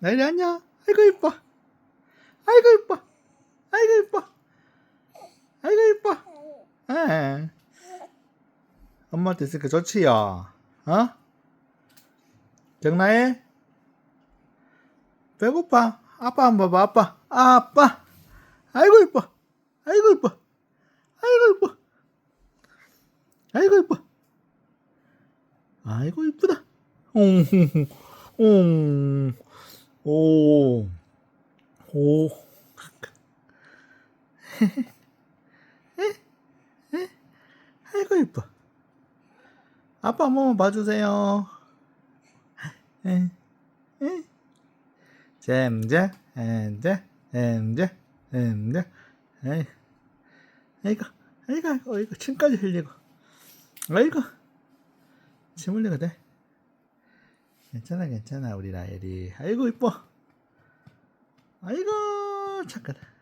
나일이 안녕. 아이고 이뻐. 아이고 이뻐. 아이고 이뻐. 아이고 이뻐. 에. 엄마한테 있으니까 좋지요. 어? 정나해? 배고파. 아빠 한번 봐봐. 아빠. 아, 아빠. 아이고 이뻐. 아이고 이뻐. 아이고 이뻐. 아이고 이뻐. 아이고 이쁘다. 옹, 옹, 오, 오. 아이고 이뻐. 아빠 한 번만 봐주세요. 엠재, 엠재. 에이, 아이고, 아이고, 아이고, 아이고, 침까지 흘리고. 아이고, 침 흘리고 돼. 괜찮아, 괜찮아, 우리 라엘이. 아이고, 이뻐. 아이고, 착하다.